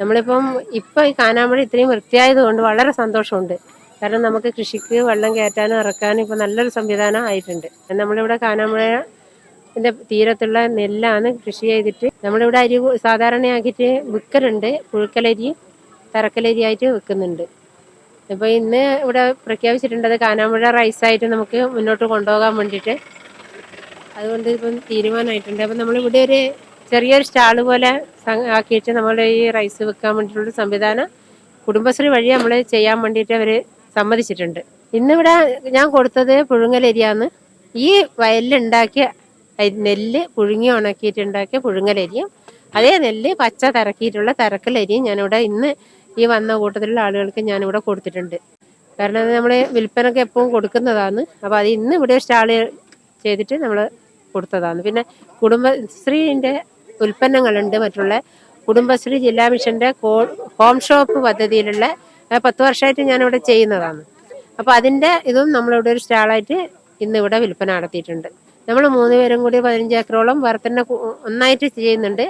നമ്മളിപ്പം ഇപ്പം ഈ കാനാമ്പഴി ഇത്രയും വൃത്തിയായത് കൊണ്ട് വളരെ സന്തോഷമുണ്ട്. കാരണം നമുക്ക് കൃഷിക്ക് വെള്ളം കയറ്റാനും ഇറക്കാനും ഇപ്പം നല്ലൊരു സംവിധാനം ആയിട്ടുണ്ട്. നമ്മളിവിടെ കാനാമ്പഴ ഇതിന്റെ തീരത്തുള്ള നെല്ലാണ് കൃഷി ചെയ്തിട്ട് നമ്മളിവിടെ അരി സാധാരണയാക്കിയിട്ട് വിൽക്കലുണ്ട്. പുഴുക്കലരി തറക്കലരി ആയിട്ട് വിൽക്കുന്നുണ്ട്. ഇപ്പോൾ ഇന്ന് ഇവിടെ പ്രഖ്യാപിച്ചിട്ടുണ്ട് കാനാമ്പുഴ റൈസായിട്ട് നമുക്ക് മുന്നോട്ട് കൊണ്ടുപോകാൻ വേണ്ടിയിട്ട്. അതുകൊണ്ട് ഇപ്പം തീരുമാനമായിട്ടുണ്ട്. അപ്പം നമ്മളിവിടെ ഒരു ചെറിയൊരു സ്റ്റാൾ പോലെ ആക്കി ആക്കിയിട്ട് നമ്മൾ ഈ റൈസ് വെക്കാൻ വേണ്ടിയിട്ടുള്ള സംവിധാനം കുടുംബശ്രീ വഴി നമ്മൾ ചെയ്യാൻ വേണ്ടിയിട്ട് അവർ സമ്മതിച്ചിട്ടുണ്ട്. ഇന്നിവിടെ ഞാൻ കൊടുത്തത് പുഴുങ്ങലരിയാന്ന് ഈ വയലിലുണ്ടാക്കിയ നെല്ല് പുഴുങ്ങി ഉണക്കിയിട്ടുണ്ടാക്കിയ പുഴുങ്ങലരിയും അതേ നെല്ല് പച്ച തിരക്കിയിട്ടുള്ള തിരക്കലരിയും ഞാനിവിടെ ഇന്ന് ഈ വന്ന കൂട്ടത്തിലുള്ള ആളുകൾക്ക് ഞാനിവിടെ കൊടുത്തിട്ടുണ്ട്. കാരണം നമ്മൾ വിൽപ്പനക്ക് എപ്പോഴും കൊടുക്കുന്നതാണ്. അപ്പോൾ അത് ഇന്ന് ഇവിടെ സ്റ്റാൾ ചെയ്തിട്ട് നമ്മൾ കൊടുത്തതാണ്. പിന്നെ കുടുംബശ്രീന്റെ ഉൽപ്പന്നങ്ങളുണ്ട് മറ്റുള്ള കുടുംബശ്രീ ജില്ലാ മിഷന്റെ ഹോം ഷോപ്പ് പദ്ധതിയിലുള്ള പത്ത് വർഷമായിട്ട് ഞാനിവിടെ ചെയ്യുന്നതാണ്. അപ്പോൾ അതിന്റെ ഇതും നമ്മളിവിടെ ഒരു സ്റ്റാളായിട്ട് ഇന്ന് ഇവിടെ വിൽപ്പന നടത്തിയിട്ടുണ്ട്. നമ്മൾ മൂന്ന് പേരും കൂടി പതിനഞ്ച് ഏക്കറോളം വറുത്തന്നെ ഒന്നായിട്ട് ചെയ്യുന്നുണ്ട്.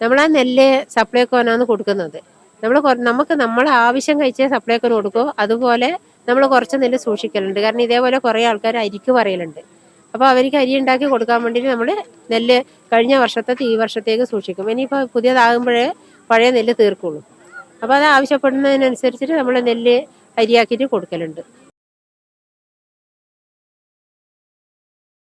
നമ്മൾ ആ നെല്ല് സപ്ലൈക്കോനാണ് കൊടുക്കുന്നത്. നമ്മൾ നമുക്ക് നമ്മളെ ആവശ്യം കഴിച്ച സപ്ലൈക്കോന് കൊടുക്കുമോ അതുപോലെ നമ്മൾ കുറച്ച് നെല്ല് സൂക്ഷിക്കലുണ്ട്. കാരണം ഇതേപോലെ കുറേ ആൾക്കാർ അരിക്ക് പറയലുണ്ട്. അപ്പോൾ അവർക്ക് അരി ഉണ്ടാക്കി കൊടുക്കാൻ വേണ്ടിയിട്ട് നമ്മൾ നെല്ല് കഴിഞ്ഞ വർഷത്തെ ഈ വർഷത്തേക്ക് സൂക്ഷിക്കും. ഇനിയിപ്പോൾ പുതിയതാകുമ്പോഴേ പഴയ നെല്ല് തീർക്കുള്ളൂ. അപ്പോൾ അത് ആവശ്യപ്പെടുന്നതിനനുസരിച്ചിട്ട് നമ്മൾ നെല്ല് അരിയാക്കിയിട്ട് കൊടുക്കലുണ്ട്.